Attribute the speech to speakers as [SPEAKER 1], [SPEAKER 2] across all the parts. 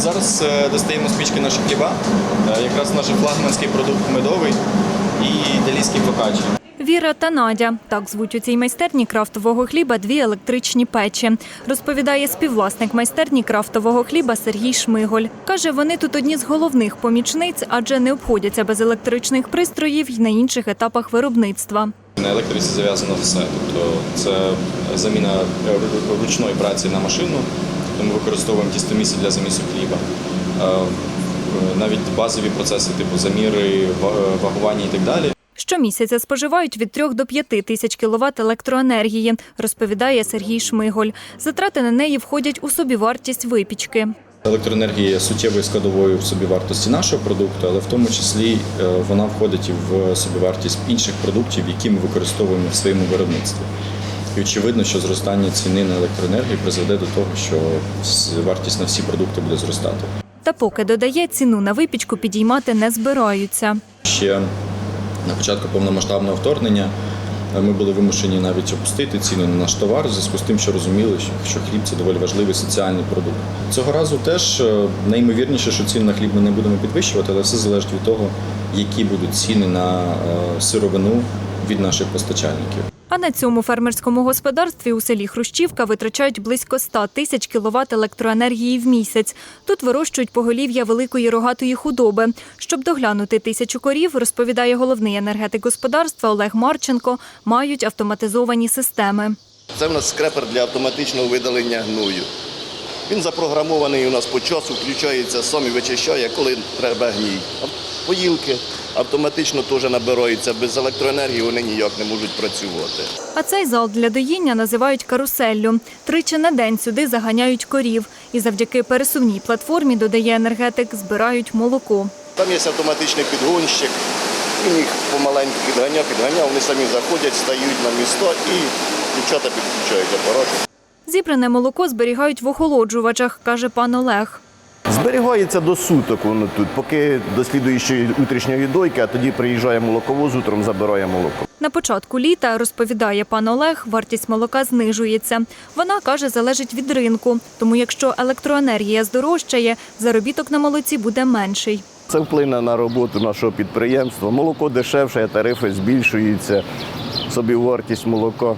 [SPEAKER 1] Зараз е, достаємо спічки наші хліба, Е, якраз наш флагманський продукт медовий і італійський фокачі.
[SPEAKER 2] Віра та Надя так звуть у цій майстерні крафтового хліба дві електричні печі. Розповідає співвласник майстерні крафтового хліба Сергій Шмиголь. Каже, вони тут одні з головних помічниць, адже не обходяться без електричних пристроїв й на інших етапах виробництва.
[SPEAKER 1] На електриці зав'язано все. Тобто це заміна ручної праці на машину, тому використовуємо тістоміси для замісу хліба. Е, е, Навіть базові процеси, типу заміри, вагування і так далі.
[SPEAKER 2] Щомісяця споживають від 3 до 5 тисяч кіловат електроенергії, розповідає Сергій Шмиголь. Затрати на неї входять у собівартість випічки.
[SPEAKER 1] Електроенергія є суттєвою складовою в собівартості нашого продукту, але в тому числі е, вона входить і в собівартість інших продуктів, які ми використовуємо в своєму виробництві. І очевидно, що зростання ціни на електроенергію призведе до того, що вартість на всі продукти буде зростати.
[SPEAKER 2] Та поки додає, ціну на випічку підіймати не збираються.
[SPEAKER 1] Ще на початку повномасштабного вторгнення е, ми були вимушені навіть опустити ціну на наш товар в зв'язку з тим, що розуміли, що- що хліб це доволі важливий соціальний продукт. Цього разу теж е, найімовірніше, що ціни на хліб ми не будемо підвищувати, але все залежить від того, які будуть ціни на е, сировину від наших постачальників.
[SPEAKER 2] А на цьому фермерському господарстві у селі Хрущівка витрачають близько 100 тисяч кіловат електроенергії в місяць. Тут вирощують поголів'я великої рогатої худоби. Щоб доглянути тисячу корів, розповідає головний енергетик господарства Олег Марченко, мають автоматизовані системи.
[SPEAKER 3] Це в нас скрепер для автоматичного видалення гною. Він запрограмований у нас по часу, включається сам і вичищає, коли треба гній. Поїлки автоматично теж набираються. Без електроенергії вони ніяк не можуть працювати.
[SPEAKER 2] А цей зал для доїння називають каруселлю. Тричі на день сюди заганяють корів. І завдяки пересувній платформі, додає енергетик, збирають молоко.
[SPEAKER 3] Там є автоматичний підгонщик, він їх помаленьку підганяв, підганяв, вони самі заходять, стають на місто і дівчата підключають апарат.
[SPEAKER 2] Зібране молоко зберігають в охолоджувачах, каже пан Олег.
[SPEAKER 4] Зберігається до суток воно тут, поки до слідуючої утрішньої дойки, а тоді приїжджає молоковоз, утром забирає молоко.
[SPEAKER 2] На початку літа, розповідає пан Олег, вартість молока знижується. Вона, каже, залежить від ринку. Тому якщо електроенергія здорожчає, заробіток на молоці буде менший.
[SPEAKER 4] Це вплине на роботу нашого підприємства. Молоко дешевше, тарифи збільшуються, собівартість молока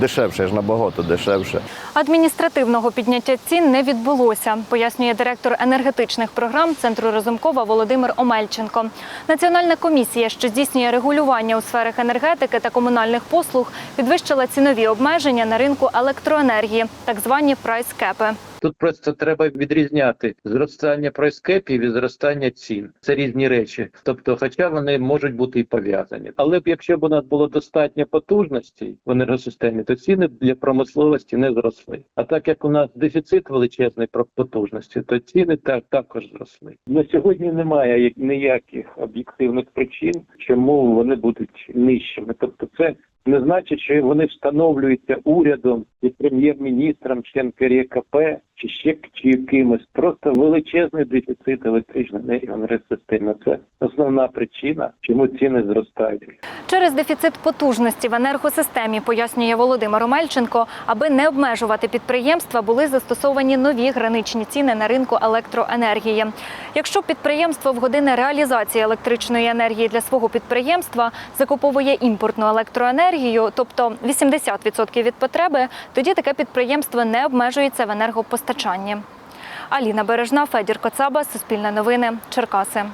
[SPEAKER 4] дешевше ж набагато дешевше.
[SPEAKER 2] Адміністративного підняття цін не відбулося, пояснює директор енергетичних програм Центру Разумкова Володимир Омельченко. Національна комісія, що здійснює регулювання у сферах енергетики та комунальних послуг, підвищила цінові обмеження на ринку електроенергії, так звані прайскепи.
[SPEAKER 5] Тут просто треба відрізняти зростання прайскепів і зростання цін. Це різні речі. Тобто, хоча вони можуть бути і пов'язані. Але б якщо б у нас було достатньо потужностей в енергосистемі, то ціни для промисловості не зросли. А так як у нас дефіцит величезний потужності, то ціни так також зросли. На сьогодні немає ніяких об'єктивних причин, чому вони будуть нижчими. Тобто, це не значить, що вони встановлюються урядом і прем'єр-міністром, чи НКРЕКП, чи ще чи якимось. Просто величезний дефіцит електричної енергії в енергосистемі. Це основна причина, чому ціни зростають.
[SPEAKER 2] Через дефіцит потужності в енергосистемі, пояснює Володимир Омельченко, аби не обмежувати підприємства, були застосовані нові граничні ціни на ринку електроенергії. Якщо підприємство в години реалізації електричної енергії для свого підприємства закуповує імпортну електроенергію, тобто 80% від потреби, тоді таке підприємство не обмежується в енергопостачанні. Аліна Бережна, Федір Коцаба, Суспільне новини, Черкаси.